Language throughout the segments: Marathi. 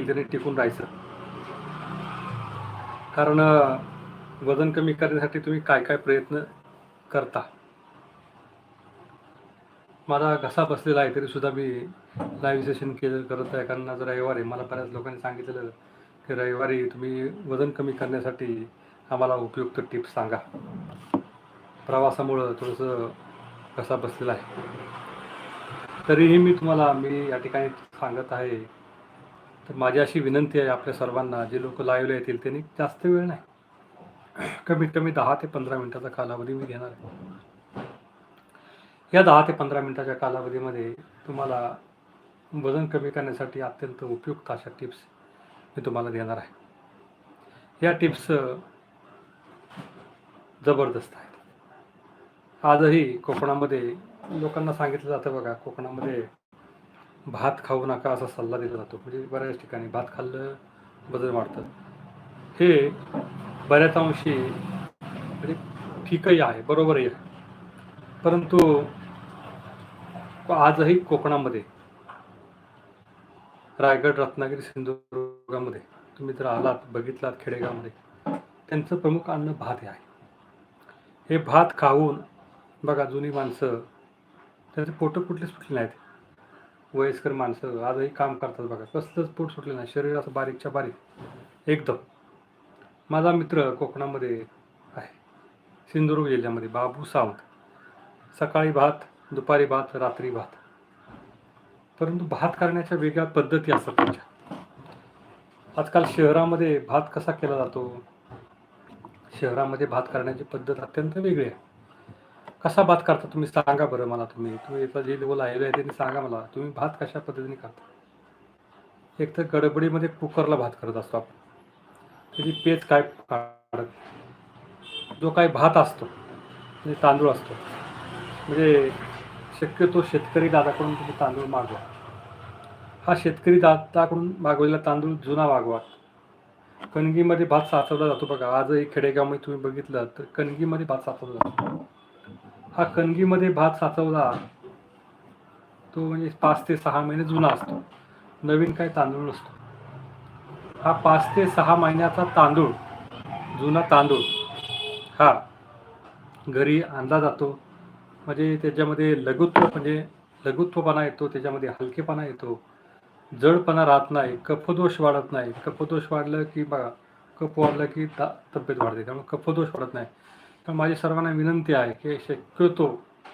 त्याने टिकून राहायचं. कारण वजन कमी करण्यासाठी तुम्ही काय काय प्रयत्न करता? माझा घसा बसलेला आहे तरी सुद्धा मी लाईव्ह सेशन केलं करत आहे. कारण आज रविवार आहे. मला बऱ्याच लोकांनी सांगितलेलं की रविवारी तुम्ही वजन कमी करण्यासाठी आम्हाला उपयुक्त टिप्स सांगा. प्रवासामुळं थोडंसं घसा बसलेला आहे. तरीही मी तुम्हाला मी या ठिकाणी सांगत आहे तर माझी अशी विनंती आहे आपल्या सर्वांना जे लोक लाईव्हला येतील त्यांनी जास्त वेळ नाही. कमीत कमी दहा ते पंधरा मिनिटाचा कालावधी मी घेणार आहे. या दहा ते पंधरा मिनिटाच्या कालावधीमध्ये तुम्हाला वजन कमी करण्यासाठी अत्यंत उपयुक्त अशा टिप्स मी तुम्हाला देणार आहे. या टिप्स जबरदस्त आहेत. आजही कोकणामध्ये लोकांना सांगितलं जातं बघा कोकणामध्ये भात खाऊ नका असा सल्ला दिला जातो. म्हणजे बऱ्याच ठिकाणी भात खाल्लं वजन वाढतं. हे बऱ्याच अंशी म्हणजे ठीकही आहे बरोबरही आहे. परंतु आजही कोकणामध्ये रायगड रत्नागिरी सिंधुदुर्गामध्ये तुम्ही जर आलात बघितलात खेडेगावमध्ये त्यांचं प्रमुख अन्न भात हे आहे. हे भात खाऊन बघा जुनी माणसं त्यांचे पोटं कुठले सुटले नाहीत. वयस्कर माणसं आजही काम करतात बघा. कसलंच पोट सुटलं नाही. शरीर असं बारीकच्या बारीक. एकदम. माझा मित्र कोकणामध्ये आहे. सिंधुदुर्ग जिल्ह्यामध्ये. बाबू सावंत. सकाळी भात दुपारी भात रात्री भात. परंतु भात करण्याच्या वेगळ्या पद्धती असतात त्यांच्या. आजकाल शहरामध्ये भात कसा केला जातो? शहरामध्ये भात करण्याची पद्धत अत्यंत वेगळी आहे. कसा भात करता तुम्ही? सांगा बरं मला तुम्ही. तुम्ही जे लेवल आहे त्यांनी सांगा मला. तुम्ही भात कशा पद्धतीने करता? एक तर गडबडीमध्ये कुकरला भात करत असतो आपण. त्याची पेज काय काढत? जो काही भात असतो म्हणजे तांदूळ असतो म्हणजे शक्यतो शेतकरी दादाकडून तुम्ही तांदूळ मागवा. हा शेतकरी दादाकडून मागवलेला तांदूळ जुना मागवा. कणगीमध्ये भात साचवला जातो बघा. आजही खेडेगावमध्ये तुम्ही बघितलं तर कणगीमध्ये भात साचवला जातो. हा कणगीमध्ये भात साचवला. तो म्हणजे पाच ते सहा महिने जुना असतो. नवीन काही तांदूळ नसतो. हा पाच ते सहा महिन्याचा तांदूळ जुना तांदूळ हा घरी आणला जातो. म्हणजे त्याच्यामध्ये लघुत्व म्हणजे लघुत्वपणा येतो त्याच्यामध्ये हलकेपणा येतो. जडपणा राहत नाही कफदोष वाढत नाही. कफदोष वाढलं की बघा कफ वाढलं की ता तब्येत वाढते. त्यामुळे कफदोष वाढत नाही. तर माझी सर्वांना विनंती आहे की शक्यतो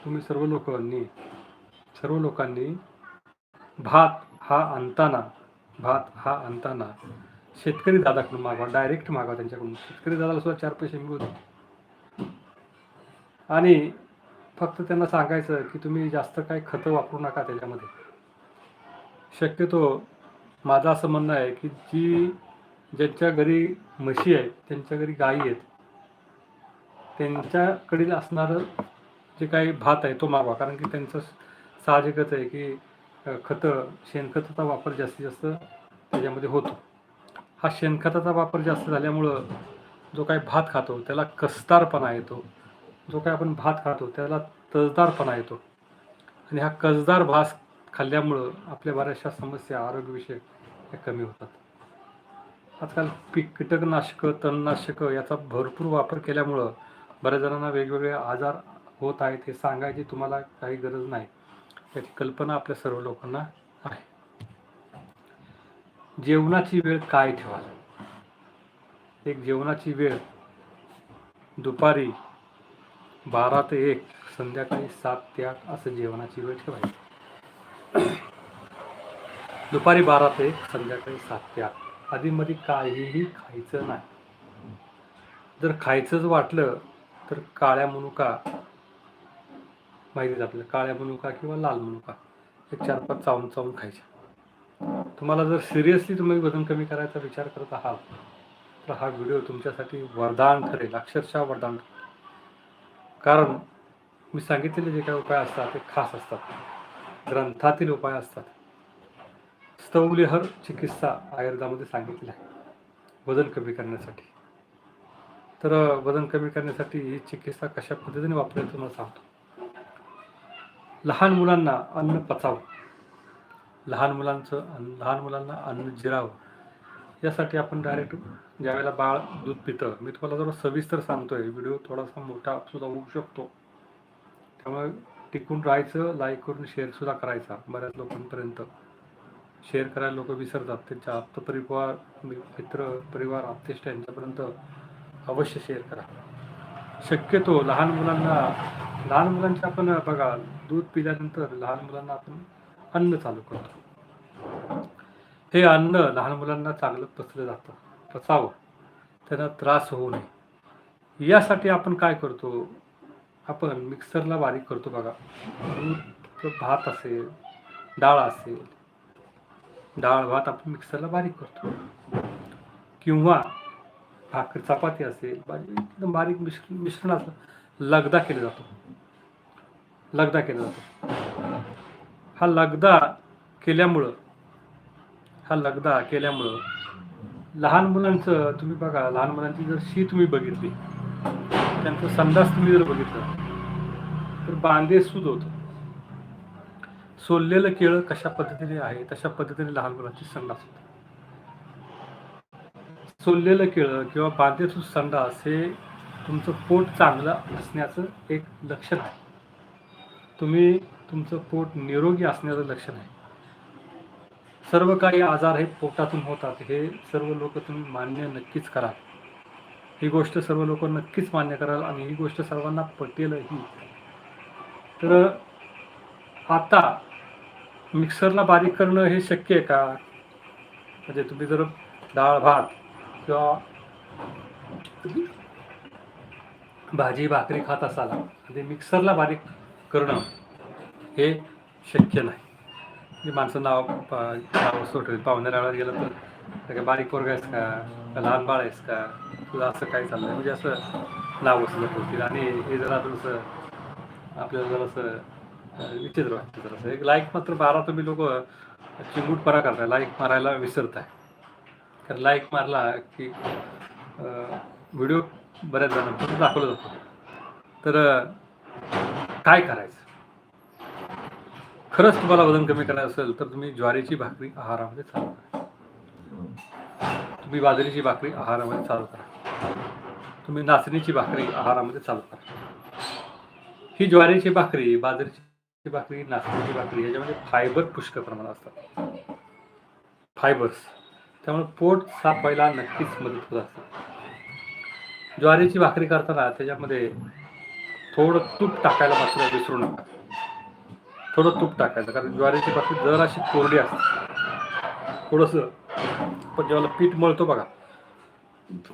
तुम्ही सर्व लोकांनी सर्व लोकांनी भात हा आणताना भात हा आणताना शेतकरी दादाकडून मागवा डायरेक्ट मागवा त्यांच्याकडून. शेतकरी दादाला सुद्धा चार पैसे मिळू आणि फक्त त्यांना सांगायचं की तुम्ही जास्त काही खतं वापरू नका त्याच्यामध्ये. शक्यतो माझं असं म्हणणं आहे की जी ज्यांच्या घरी म्हशी आहेत त्यांच्या घरी गायी आहेत त्यांच्याकडील असणारं जे काही भात आहे तो मागवा. कारण की त्यांचं साहजिकच आहे की खतं शेणखताचा वापर जास्तीत जास्त त्याच्यामध्ये होतो. हा शेणखताचा वापर जास्त झाल्यामुळं जो काही भात खातो त्याला कसदारपणा येतो. जो काही आपण भात खातो त्याला तजदारपणा येतो. आणि हा कसदार भात खाल्ल्यामुळं आपल्या बऱ्याचशा समस्या आरोग्यविषयक या कमी होतात. आजकाल पीक कीटकनाशकं तणनाशकं याचा भरपूर वापर केल्यामुळं बऱ्याच जणांना वेगवेगळे आजार होत आहेत हे सांगायची तुम्हाला काही गरज नाही. त्याची कल्पना आपल्या सर्व लोकांना आहे. जेवणाची वेळ काय ठेवाल? एक जेवणाची वेळ दुपारी बारा ते एक संध्याकाळी सात ते आठ असं जेवणाची वेळ ठेवायची. दुपारी बारा ते एक संध्याकाळी सात ते आठ. आधीमध्ये काहीही खायचं नाही. जर खायचंच वाटलं तर काळ्या मनुका माहितीच आपल्याला. काळ्या मनुका किंवा लाल मनुका हे चार पाच चावून चावून खायच्या. तुम्हाला जर सिरियसली तुम्ही वजन कमी करायचा विचार करत आहात तर हा व्हिडिओ तुमच्यासाठी वरदान ठरेल अक्षरशः वरदान कारण मी सांगितलेले जे काही उपाय असतात ते खास असतात. ग्रंथातील उपाय असतात. स्तवलिहर चिकित्सा आयुर्वेदामध्ये सांगितली आहे. वजन कमी करण्यासाठी. तर वजन कमी करण्यासाठी ही चिकित्सा कशा पद्धतीने वापरायची तुम्हाला सांगतो. लहान मुलांना अन्न पचावं. लहान मुलांचं अन्न लहान मुलांना अन्न जिरावं. यासाठी आपण डायरेक्ट ज्यावेळेला बाळ दूध पितं मी तुम्हाला जरा सविस्तर सांगतोय. व्हिडिओ थोडासा मोठा सुद्धा होऊ शकतो. त्यामुळे टिकून राहायचं लाईक करून शेअर सुद्धा करायचा बऱ्याच लोकांपर्यंत. शेअर करायला लोक विसरतात. त्यांच्या आप्त परिवार मित्र परिवार आप्तेष्ट यांच्यापर्यंत अवश्य शेअर करा. शक्यतो लहान मुलांना लहान मुलांच्या आपण बघा दूध पिल्यानंतर लहान मुलांना आपण अन्न चालू करतो. हे अन्न लहान मुलांना चांगलं पचलं जातं पचावं. त्यांना त्रास होऊ नये. यासाठी आपण काय करतो? आपण मिक्सरला बारीक करतो बघा. दूध भात असेल डाळ असेल डाळ भात आपण मिक्सरला बारीक करतो. किंवा भाकरी चपाती असेल भाजी एकदम बारीक मिश्र मिश्रण असं लगदा केला जातो. लगदा केला जातो. हा लगदा केल्यामुळं हा लगदा केल्यामुळं लहान मुलांचं तुम्ही बघा लहान मुलांची जर शी तुम्ही बघितली त्यांचं संडास तुम्ही जर बघितलं तर बांधे सुद होतं. सोललेलं केळं कशा पद्धतीने आहे तशा पद्धतीने लहान मुलांची संडास होते. सोललेलं केळं किंवा बांधेसूद संडास हे तुमचं पोट चांगलं असण्याचं एक लक्षण आहे. तुम्ही तुमचं पोट निरोगी असण्याचं लक्षण आहे. सर्व काही आजार हे पोटातून होतात. हे सर्व लोक तुम्ही मान्य नक्कीच कराल. ही गोष्ट सर्व लोक नक्कीच मान्य कराल आणि ही गोष्ट सर्वांना पटेलही. तर आता मिक्सरला बारीक करणं हे शक्य आहे का? म्हणजे तुम्ही जर डाळ भात किंवा भाजी भाकरी खात असाल आणि ते मिक्सरला बारीक करणं हे शक्य नाही. म्हणजे माणसं नाव पा- नाव सोडतील पाहुण्या राळात गेलं तर काय बारीक पोरगा आहेस का? लहान बाळ आहेस का? तुला असं काय चाललंय? म्हणजे असं नाव असलं ठेवतील. आणि हे जरा थोडंसं आपल्याला जरासं विचित्र वाटतं जरासं. एक लाईक मात्र बारा तुम्ही लोक. चिंगूटपणा करताय. लाईक मारायला विसरताय. तर लाईक मारला की व्हिडिओ बऱ्याच जणांपर्यंत दाखवला जातो. तर काय करायचं? खरंच तुम्हाला वजन कमी करायचं असेल तर तुम्ही ज्वारीची भाकरी आहारामध्ये चालू करा. तुम्ही बाजरीची भाकरी आहारामध्ये चालू करा. तुम्ही नाचणीची भाकरी आहारामध्ये चालू करा. ही ज्वारीची भाकरी बाजरीची भाकरी नाचणीची भाकरी याच्यामध्ये फायबर पुष्कळ प्रमाणात असतात. फायबर्स. त्यामुळे पोट साफ व्हायला नक्कीच मदत होत असते. ज्वारीची भाकरी करताना त्याच्यामध्ये थोडं तूप टाकायला मात्र विसरू नका. थोडं तूप टाकायचं कारण ज्वारीची भाकरी जराशी कोरडी असते थोडंसं पण जेव्हा पीठ मळतो बघा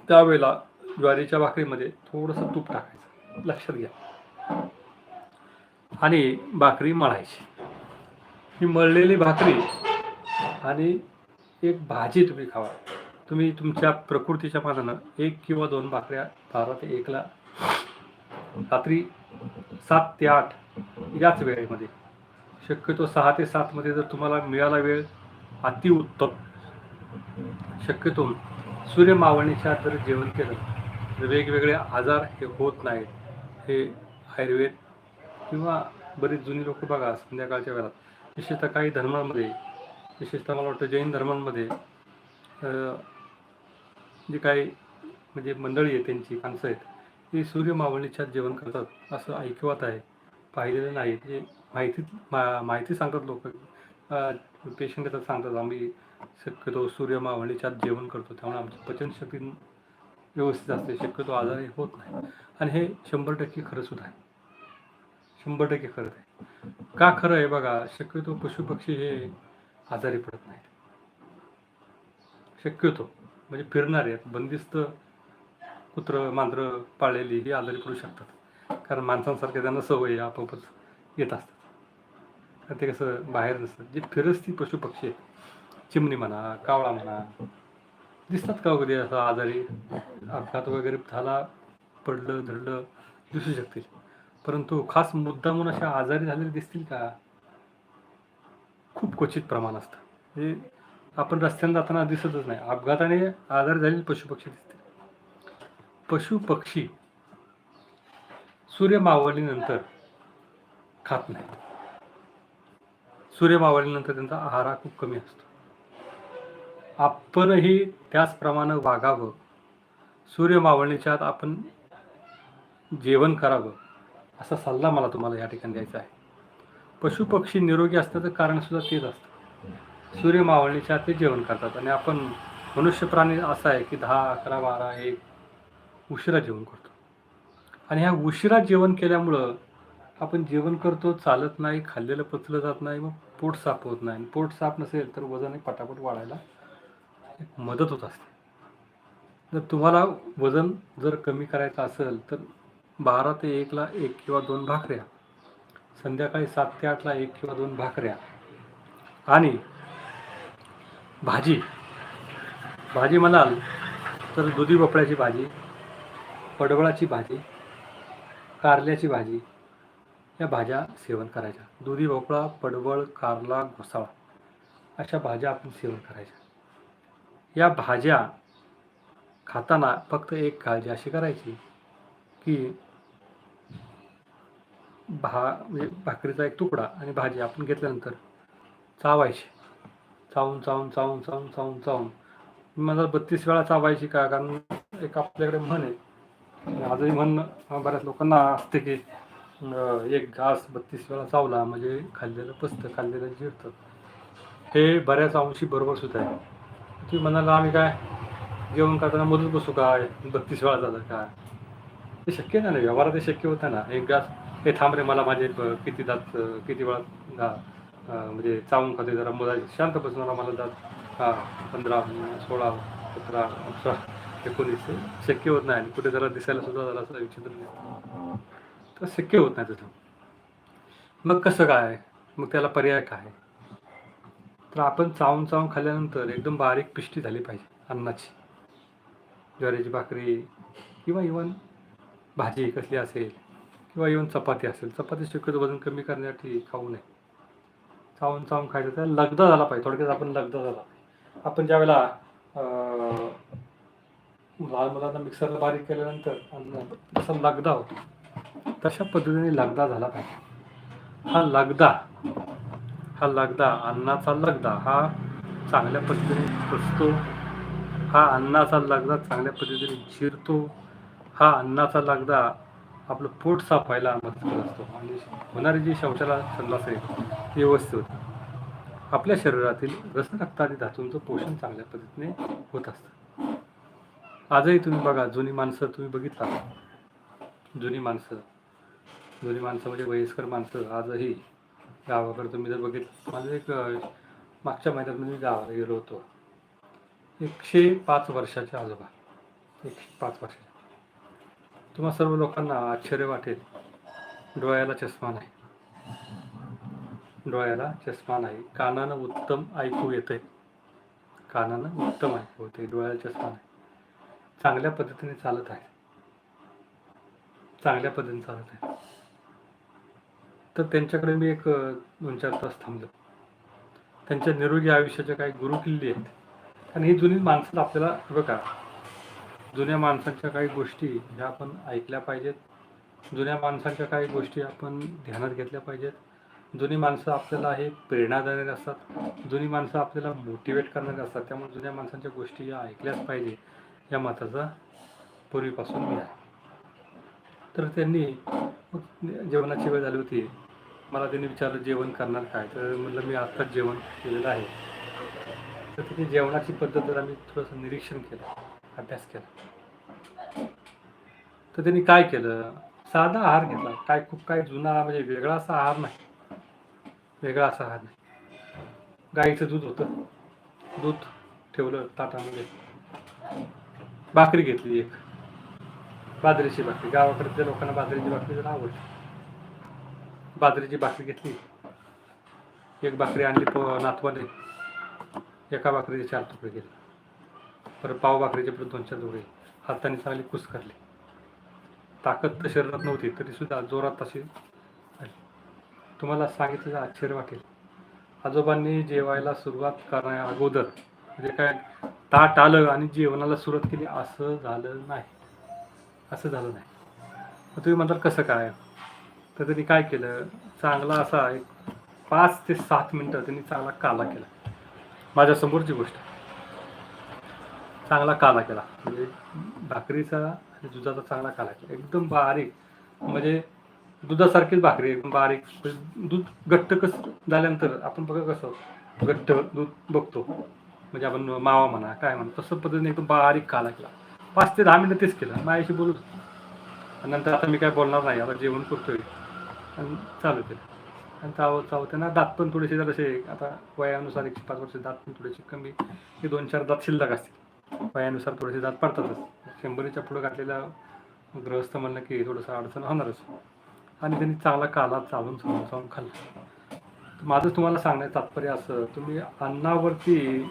त्यावेळेला ज्वारीच्या भाकरीमध्ये थोडंसं तूप टाकायचं. लक्षात घ्या. आणि भाकरी मळायची. ही मळलेली भाकरी आणि एक भाजी तुम्ही खावा. तुम्ही तुमच्या प्रकृतीच्या मानानं एक किंवा दोन भाकऱ्या बारा ते एकला रात्री सात ते आठ याच वेळेमध्ये. शक्यतो सहा ते सातमध्ये जर तुम्हाला मिळाला वेळ अतिउत्तम शक्यतो सूर्य मावळणीच्या जर जेवण केलं तर वेगवेगळे आजार हे होत नाहीत. हे आयुर्वेद किंवा बरीच जुनी लोक बघा संध्याकाळच्या वेळात. विशेषतः काही धर्मांमध्ये विशेषतः मला वाटतं जैन धर्मांमध्ये जे काही म्हणजे मंडळी आहे त्यांची माणसं आहेत ते सूर्य मावळणीच्या जेवण करतात असं ऐकवत आहे. पाहिलेलं नाही. जे माहिती मा माहिती सांगतात लोक पेशंट येतात सांगतात आम्ही शक्यतो सूर्य मावळणीच्या जेवण करतो त्यामुळे आमची पचनशक्ती व्यवस्थित असते शक्यतो आजारही होत नाही. आणि हे शंभर टक्के खरंसुद्धा आहे. शंभर टक्के खरंच आहे. का खरं आहे? बघा शक्यतो पशुपक्षी हे आजारी पडत नाहीत शक्यतो. म्हणजे फिरणारे आहेत. बंदिस्त कुत्रं मांजरं पाळलेली ही आजारी पडू शकतात. कारण माणसांसारख्या त्यांना सवय आपोआपच येत असतात. तर ते कसं बाहेर नसतं जे फिरस्ती पशुपक्षी आहेत. चिमणी म्हणा कावळा म्हणा दिसतात का कधी असं आजारी? अपघात वगैरे झाला पडलं धडलं दिसू शकतील. परंतु खास मुद्दा म्हणून अशा आजारी झालेले दिसतील का? खूप क्वचित प्रमाण असतं. म्हणजे आपण रस्त्याने जाताना दिसतच नाही. अपघाताने आजारी झालेले पशुपक्षी दिसतील. पशुपक्षी सूर्य मावळीनंतर खात नाहीत. सूर्य मावळीनंतर त्यांचा आहार हा खूप कमी असतो. आपणही त्याचप्रमाणे वागावं. सूर्य मावळणीच्या आत आपण जेवण करावं असा सल्ला मला तुम्हाला या ठिकाणी द्यायचा आहे. पशुपक्षी निरोगी असण्याचं कारणसुद्धा तेच असतं. सूर्य मावळणीच्या ते जेवण करतात. आणि आपण मनुष्य प्राणी असा आहे की दहा अकरा बारा एक उशिरा जेवण करतो. आणि ह्या उशिरा जेवण केल्यामुळं आपण जेवण करतो चालत नाही खाल्लेलं पचलं जात नाही मग पोट साफ होत नाही. आणि पोट साफ नसेल तर वजन हे पटापट वाढायला एक मदत होत असते. जर तुम्हाला वजन जर कमी करायचं असेल तर बारा ते एकला एक किंवा दोन भाकऱ्या संध्याकाळी सात ते आठला एक किंवा दोन भाकऱ्या. आणि भाजी. भाजी म्हणाल तर दुधी भोपळ्याची भाजी पडवळाची भाजी कारल्याची भाजी या भाज्या सेवन करायच्या. दुधी भोपळा पडवळ कारला घोसाळा अशा भाज्या आपण सेवन करायच्या. या भाज्या खाताना फक्त एक काळजी अशी करायची की भा म्हणजे भाकरीचा एक तुकडा आणि भाजी आपण घेतल्यानंतर चावायची. चावून चावून चावून चावून चावून चावून. मला बत्तीस वेळा चावायची का? कारण एक आपल्याकडे म्हण आहे. आजही म्हण बऱ्याच लोकांना असते की एक घास बत्तीस वेळा चावला म्हणजे खाल्लेलं पचतं खाल्लेलं जिरतं. हे बऱ्याच अंशी बरोबर सुद्धा आहे. तुम्ही म्हणाला आम्ही काय जेवण करताना मधून बसू काय बत्तीस वेळा झालं काय ते शक्य नाही व्यवहारात ते शक्य होतं ना. एक घास हे थांब रे मला माझे किती दात किती वेळा दा- म्हणजे चावून खाते जरा. मला शांत बसून मला दात हा पंधरा सोळा सतरा अठरा एकोणीस शक्य होत नाही. आणि कुठे जरा दिसायला सुद्धा जरा असं विचित्र नाही. तर शक्य होत नाही तसं. मग कसं काय? मग त्याला पर्याय काय? तर आपण चावून चावून खाल्ल्यानंतर एकदम बारीक पिष्टी झाली पाहिजे अन्नाची. ज्वारीची भाकरी किंवा इवन भाजी कसली असेल किंवा येऊन चपाती असेल. चपाती शक्यतो वजन कमी करण्यासाठी खाऊ नये. चावून चावून खायचं तर लगदा झाला पाहिजे. थोडक्यात आपण लगदा झाला आपण ज्यावेळेला वेळेला लहान मुलांना मिक्सरला बारीक केल्यानंतर अन्न जसा लगदा होतो तशा पद्धतीने लगदा झाला पाहिजे. हा लगदा हा लगदा अन्नाचा लगदा हा चांगल्या पद्धतीने पुसतो. हा अन्नाचा लगदा चांगल्या पद्धतीने जिरतो हा अन्नाचा लगदा आपलं पोट साफ व्हायला मदत करत असतो. आणि होणारी जी शौचाला संडास आहे ती व्यवस्थित होते. आपल्या शरीरातील रसरक्तादी धातूंचं पोषण चांगल्या पद्धतीने होत असतं. आजही तुम्ही बघा जुनी माणसं तुम्ही बघितला जुनी माणसं जुनी माणसं म्हणजे वयस्कर माणसं आजही गावाकडे तुम्ही जर बघितलं माझं एक मागच्या महिन्यात मी गावाला गेलो होतो. एकशे पाच वर्षाचे आजोबा. एकशे पाच वर्षाचे तुम्हा सर्व लोकांना आश्चर्य वाटेल. डोळ्याला चष्मा नाही. डोळ्याला चष्मा नाही. कानानं उत्तम ऐकू येते कानानं उत्तम ऐकू येते डोळ्याला चष्मा नाही. चांगल्या पद्धतीने चालत आहे. चांगल्या पद्धतीने चालत आहे. तर त्यांच्याकडे मी एक दोन चार तास थांबलो. त्यांच्या निरोगी आयुष्याच्या काही गुरुकिल्ली आहेत. आणि ही जुनी माणसं आपल्याला बघा जुन्या माणसांच्या काही गोष्टी ह्या आपण ऐकल्या पाहिजेत. जुन्या माणसांच्या काही गोष्टी आपण ध्यानात घेतल्या पाहिजेत. जुनी माणसं आपल्याला हे प्रेरणा देणारे असतात. जुनी माणसं आपल्याला मोटिवेट करणारे असतात. त्यामुळे जुन्या माणसांच्या गोष्टी या ऐकल्याच पाहिजे. या मताचा पूर्वीपासून मी आहे. तर त्यांनी जेवणाची वेळ झाली होती. मला त्यांनी विचारलं जेवण करणार काय? तर म्हटलं मी आत्ताच जेवण केलेलं आहे. तर त्याची जेवणाची पद्धत जर आम्ही थोडंसं निरीक्षण केलं. अभ्यास केला. तर त्यांनी काय केलं? साधा आहार घेतला. काय खूप काय जुना म्हणजे वेगळा असा आहार नाही. वेगळा असा आहार नाही. गाईचं दूध होतं. दूध ठेवलं ताटामध्ये. भाकरी घेतली एक. बाजरीची भाकरी. गावाकडच्या लोकांना बाजरीची भाकरी जरा आवडते. बाजरीची भाकरी घेतली. एक भाकरी आणली नातवाने एका भाकरीचे चार तुकडे केले. परत पाव भाकरीचे परत दोन चार तुकडे हाताने चांगली कुस करली ताकद तर शरीरात नव्हती तरी सुद्धा जोरात तशी आली. तुम्हाला सांगितलं आश्चर्य वाटेल. आजोबांनी जेवायला सुरुवात करण्या अगोदर म्हणजे काय ताट आलं आणि जेवणाला सुरुवात केली असं झालं नाही. असं झालं नाही. मग तुम्ही म्हणताल कसं काय? तर त्यांनी काय केलं? चांगला असा एक पाच ते सात मिनटं त्यांनी चांगला काला केला. माझ्यासमोरची गोष्ट. चांगला काला केला म्हणजे भाकरीचा आणि दुधाचा चांगला काला केला एकदम बारीक म्हणजे दुधासारखीच भाकरी एकदम बारीक. म्हणजे दूध घट्ट कसं झाल्यानंतर आपण बघा कसं घट्ट दूध बघतो. म्हणजे आपण मावा म्हणा काय म्हणा तसं पद्धतीने एकदम बारीक काला केला पाच ते दहा मिनिटं तेच केलं. मायाशी बोलत आणि नंतर आता मी काय बोलणार नाही आता जेवण करतोय. आणि चालू केलं. आणि चाव त्यांना दात पण थोडेसे जरासे आता वयानुसार एकशे पाच वर्ष दात पण थोडेसे कमी. हे दोन चार दात शिल्लक असतील. वयानुसार थोडेसे दात पडतातच. शंभरीच्या पुढं घातलेला ग्रहस्थ म्हणलं की थोडंसं अडचण होणारच. आणि त्यांनी चांगला काला चालून चालून चालून खाल्ला. माझं तुम्हाला सांगण्याचं तात्पर्य असं तुम्ही अन्नावरती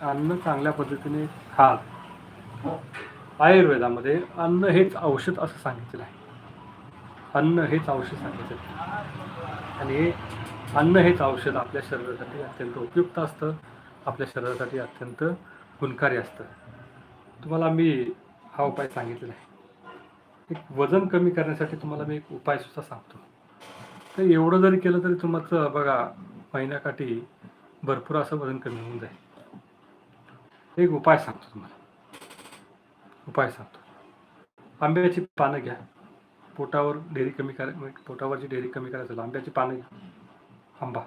अन्न चांगल्या पद्धतीने खाल. आयुर्वेदामध्ये अन्न हेच औषध असं सांगितलेलं आहे. अन्न हेच औषध सांगितलेलं आहे. आणि अन्न हेच औषध आपल्या शरीरासाठी अत्यंत उपयुक्त असतं. आपल्या शरीरासाठी अत्यंत गुणकारी असतं. तुम्हाला मी हा उपाय सांगितलेला आहे. एक वजन कमी करण्यासाठी तुम्हाला मी एक उपाय सुद्धा सांगतो. तर एवढं जरी केलं तरी तुमचं बघा महिन्याकाठी भरपूर असं वजन कमी होऊन जाईल. एक उपाय सांगतो तुम्हाला. उपाय सांगतो. आंब्याची पानं घ्या. पोटावर डेअरी कमी करा म्हणजे पोटावरची डेअरी कमी करायचं असेल, आंब्याची पानं घ्या. आंबा.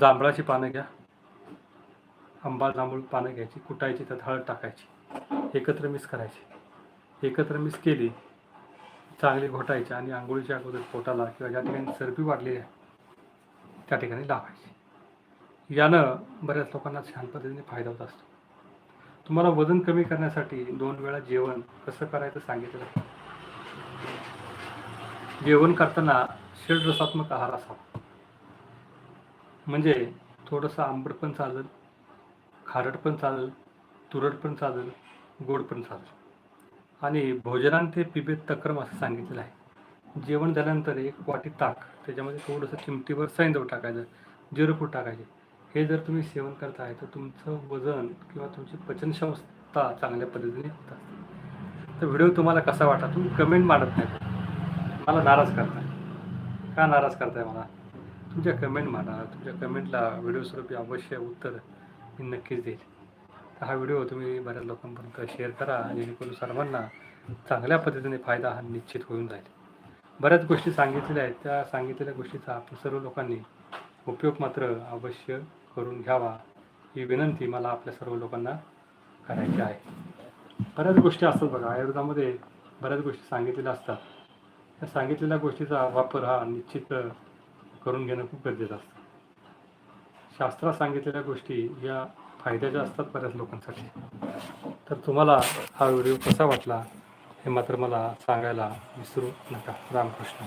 जांभळाची पानं घ्या. आंबा जांभूळ पानं घ्यायची कुटायची त्यात हळद टाकायची एकत्र मिक्स करायची. एकत्र मिक्स केली चांगली घोटायची आणि आंघोळीच्या अगोदर पोटाला किंवा ज्या ठिकाणी चरबी वाढलेली आहे त्या ठिकाणी लावायची. यानं बऱ्याच लोकांना छान पद्धतीने फायदा होत असतो. तुम्हाला वजन कमी करण्यासाठी दोन वेळा जेवण कसं करायचं सांगितलं जेवण करताना षडरसात्मक आहार असावा. म्हणजे थोडंसं आंबट पण चालत खारट पण चालेल तुरट पण चालेल गोड पण चालेल. आणि भोजनांते पिबेत तक्रम असं सांगितलेलं आहे. जेवण झाल्यानंतर एक वाटी ताक त्याच्यामध्ये थोडंसं चिमटीवर सैंदव टाकायचं जिरपूड टाकायचे. हे जर तुम्ही सेवन करताय तर तुमचं वजन किंवा तुमची पचनक्षमता चांगल्या पद्धतीने होत असते. तर व्हिडिओ तुम्हाला कसा वाटला तुम्ही कमेंट मारत नाही. मला नाराज करताय. का नाराज करताय मला? तुमच्या कमेंट मारा तुमच्या कमेंटला व्हिडिओ स्वरूपी अवश्य उत्तर मी नक्कीच देईल. तर हा व्हिडिओ तुम्ही बऱ्याच लोकांपर्यंत शेअर करा जेणेकरून सर्वांना चांगल्या पद्धतीने फायदा हा निश्चित होऊन जाईल. बऱ्याच गोष्टी सांगितलेल्या आहेत. त्या सांगितलेल्या गोष्टीचा आपण सर्व लोकांनी उपयोग मात्र अवश्य करून घ्यावा. ही विनंती मला आपल्या सर्व लोकांना करायची आहे. बऱ्याच गोष्टी असतात बघा. आयुर्वेदामध्ये बऱ्याच गोष्टी सांगितलेल्या असतात. त्या सांगितलेल्या गोष्टीचा वापर हा निश्चित करून घेणं खूप गरजेचं असतं. शास्त्रात सांगितलेल्या गोष्टी या फायद्याच्या असतात बऱ्याच लोकांसाठी. तर तुम्हाला हा व्हिडिओ कसा वाटला हे मात्र मला सांगायला विसरू नका. रामकृष्ण.